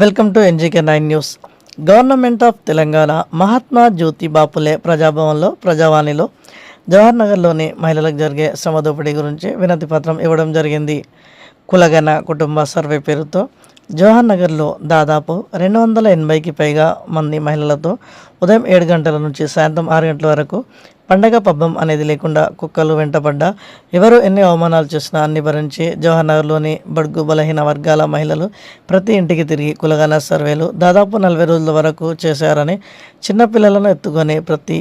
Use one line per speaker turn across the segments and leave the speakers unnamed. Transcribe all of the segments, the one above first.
Welcome to NGK nine news. Government of Telangana Mahatma Jyoti Bapule ప్రజాభవన్లో ప్రజావాణిలో జవహర్ నగర్లోని మహిళలకు జరిగే శ్రమ దోపిడీ గురించి వినతి పత్రం ఇవ్వడం జరిగింది. కులగన కుటుంబ సర్వే పేరుతో జవహర్ నగర్లో దాదాపు రెండు వందల ఎనభైకి పైగా మంది మహిళలతో ఉదయం ఏడు గంటల నుంచి సాయంత్రం ఆరు గంటల వరకు పండగ పబ్బం అనేది లేకుండా కుక్కలు వెంటపడ్డా ఎవరు ఎన్ని అవమానాలు చేసినా అన్ని భరించి జవహర్నగర్లోని బడ్గు బడుగు బలహీన వర్గాల మహిళలు ప్రతి ఇంటికి తిరిగి కులగానా సర్వేలు దాదాపు నలభై రోజుల వరకు చేశారని చిన్నపిల్లలను ఎత్తుకొని ప్రతి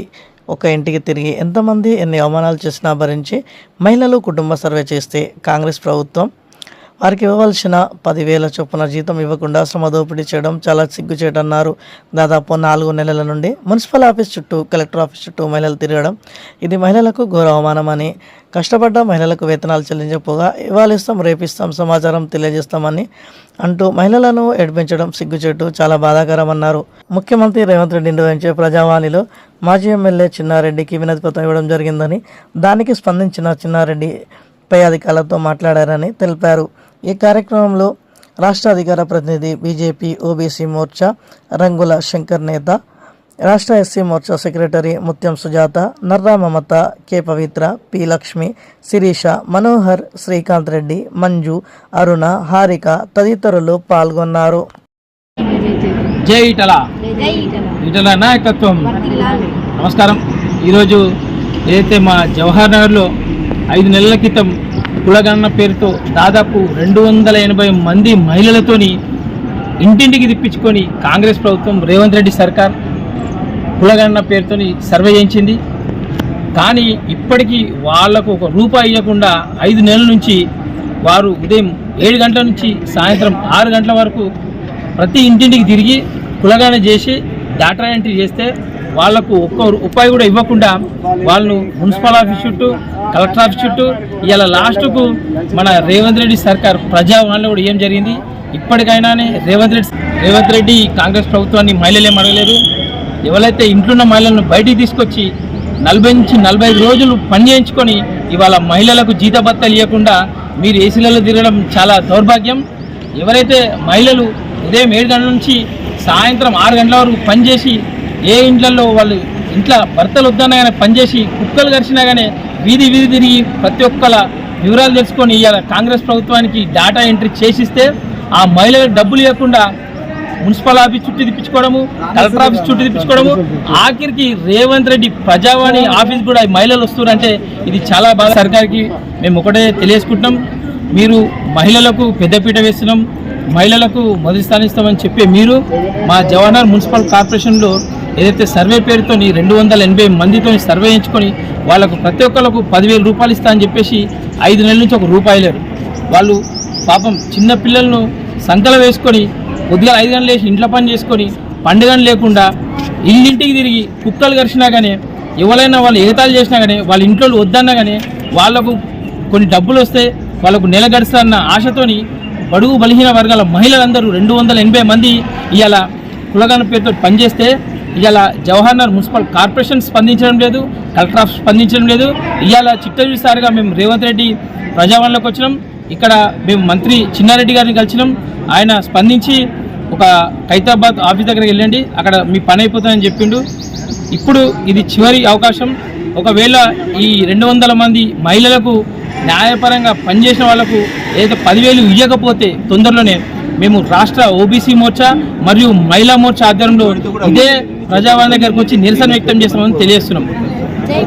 ఒక ఇంటికి తిరిగి ఎంతమంది ఎన్ని అవమానాలు చేసినా భరించి మహిళలు కుటుంబ సర్వే చేస్తే కాంగ్రెస్ ప్రభుత్వం వారికి ఇవ్వవలసిన పదివేల చొప్పున జీతం ఇవ్వకుండా శ్రమ దోపిడీ చేయడం చాలా సిగ్గుచేటన్నారు. దాదాపు నాలుగు నెలల నుండి మున్సిపల్ ఆఫీస్ చుట్టూ కలెక్టర్ ఆఫీస్ చుట్టూ మహిళలు తిరగడం. ఇది మహిళలకు ఘోర అవమానమని కష్టపడ్డ మహిళలకు వేతనాలు చెల్లించకపోగా ఇవాళ రేపిస్తాం సమాచారం తెలియజేస్తామని అంటూ మహిళలను ఏడ్పించడం సిగ్గుచేటు చాలా బాధాకరమన్నారు. ముఖ్యమంత్రి రేవంత్ రెడ్డి నిర్వహించే ప్రజావాణిలో మాజీ ఎమ్మెల్యే చిన్నారెడ్డికి వినతి పత్రం ఇవ్వడం జరిగిందని దానికి స్పందించిన చిన్నారెడ్డి పై అధికారులతో మాట్లాడారని తెలిపారు. ఈ కార్యక్రమంలో రాష్ట్ర అధికార ప్రతినిధి బీజేపీ ఓబీసీ మోర్చా రంగుల శంకర్ నేత రాష్ట్ర SC Morcha secretary Mutyam Sujatha Narra Mamatha K Pavitra P Lakshmi Sirisha Manohar Srikanth Reddy Manju Aruna Harika తదితరులు పాల్గొన్నారు.
జై ఇటల. ఇటల. నాయకత్వం. నమస్కారం. ఈరోజు ఏదైతే మా జవహర్ నగర్లో ఐదు నెలల క్రితం కులగణన పేరుతో దాదాపు రెండు వందల ఎనభై మంది మహిళలతోని ఇంటింటికి తెప్పించుకొని కాంగ్రెస్ ప్రభుత్వం రేవంత్ రెడ్డి సర్కార్ కులగణన పేరుతోని సర్వే చేయించింది. కానీ ఇప్పటికీ వాళ్ళకు ఒక రూపాయి ఇవ్వకుండా ఐదు నెలల నుంచి వారు ఉదయం ఏడు గంటల నుంచి సాయంత్రం ఆరు గంటల వరకు ప్రతి ఇంటింటికి తిరిగి కులగాన చేసి డాటా ఎంట్రీ చేస్తే వాళ్ళకు ఒక్క రూపాయి కూడా ఇవ్వకుండా వాళ్ళు మున్సిపల్ ఆఫీస్ చుట్టూ కలెక్టర్ ఆఫీస్ చుట్టూ ఇలా లాస్ట్కు మన రేవంత్ రెడ్డి సర్కార్ ప్రజావాణిలో కూడా ఏం జరిగింది? ఇప్పటికైనానే రేవంత్ రెడ్డి రేవంత్ రెడ్డి కాంగ్రెస్ ప్రభుత్వాన్ని మహిళలేం అడగలేదు ఎవరైతే ఇంట్లోన్న మహిళలను బయటికి తీసుకొచ్చి నలభై నుంచి నలభై ఐదు రోజులు పని చేయించుకొని ఇవాళ మహిళలకు జీతభత్తాలు ఇవ్వకుండా మీరు ఏసీలలో తిరగడం చాలా దౌర్భాగ్యం. ఎవరైతే మహిళలు ఉదయం ఏడు గంటల నుంచి సాయంత్రం ఆరు గంటల వరకు పనిచేసి ఏ ఇంట్లలో వాళ్ళు ఇంట్లో భర్తలు వద్దన్నా కానీ పనిచేసి కుక్కలు కరిచినా కానీ వీధి వీధి తిరిగి ప్రతి ఒక్కల వివరాలు తెలుసుకొని ఇవాళ కాంగ్రెస్ ప్రభుత్వానికి డేటా ఎంట్రీ చేసిస్తే ఆ మహిళలకు డబ్బులు ఇవ్వకుండా మున్సిపల్ ఆఫీస్ చుట్టూ తిప్పించుకోవడము కలెక్టర్ ఆఫీస్ చుట్టూ తిప్పించుకోవడము ఆఖరికి రేవంత్ రెడ్డి ప్రజావాణి ఆఫీస్ కూడా మహిళలు వస్తున్నారంటే ఇది చాలా బాగా సర్కార్కి మేము ఒకటే తెలియజేసుకుంటున్నాం. మీరు మహిళలకు పెద్దపీట వేస్తున్నాం. మహిళలకు మొదటి స్థానం ఇస్తామని చెప్పే మీరు మా జవహర్ మున్సిపల్ కార్పొరేషన్లో ఏదైతే సర్వే పేరుతో రెండు వందల ఎనభై మందితో సర్వే ఎంచుకొని వాళ్ళకు ప్రతి ఒక్కరికి పదివేల రూపాయలు ఇస్తా అని చెప్పేసి ఐదు నెలల నుంచి ఒక రూపాయి లేరు. వాళ్ళు పాపం చిన్న పిల్లలను సంకల వేసుకొని కొద్దిగా ఐదు గంటలు వేసి ఇంట్లో పని చేసుకొని పండుగను లేకుండా ఇల్లింటికి తిరిగి కుక్కలు కరిచినా కానీ ఎవరైనా వాళ్ళు ఎగతాలు చేసినా కానీ వాళ్ళ ఇంట్లో వద్దన్నా కానీ వాళ్ళకు కొన్ని డబ్బులు వస్తే వాళ్ళకు నెల గడుస్తారన్న ఆశతోని బడుగు బలహీన వర్గాల మహిళలందరూ రెండు వందల ఎనభై మంది ఇవాళ కులగాన పేరుతో పనిచేస్తే ఇవాళ జవహర్నగర్ మున్సిపల్ కార్పొరేషన్ స్పందించడం లేదు కలెక్టర్ ఆఫీస్ స్పందించడం లేదు. ఇవాళ చిట్టసారిగా మేము రేవంత్ రెడ్డి ప్రజావనంలోకి వచ్చినాం. ఇక్కడ మేము మంత్రి చిన్నారెడ్డి గారిని కలిసినాం. ఆయన స్పందించి ఒక ఖైతాబాద్ ఆఫీస్ దగ్గరికి వెళ్ళండి అక్కడ మీ పని అయిపోతుందని చెప్పిండు. ఇప్పుడు ఇది చివరి అవకాశం. ఒకవేళ ఈ రెండు వందల మంది మహిళలకు న్యాయపరంగా పనిచేసిన వాళ్ళకు ఏదైతే పదివేలు ఇవ్వకపోతే తొందరలోనే మేము రాష్ట్ర ఓబీసీ మోర్చా మరియు మహిళా మోర్చా ఆధ్వర్యంలో ఇదే ప్రజావాణి దగ్గరకు వచ్చి నిరసన వ్యక్తం చేస్తామని తెలియజేస్తున్నాం. జై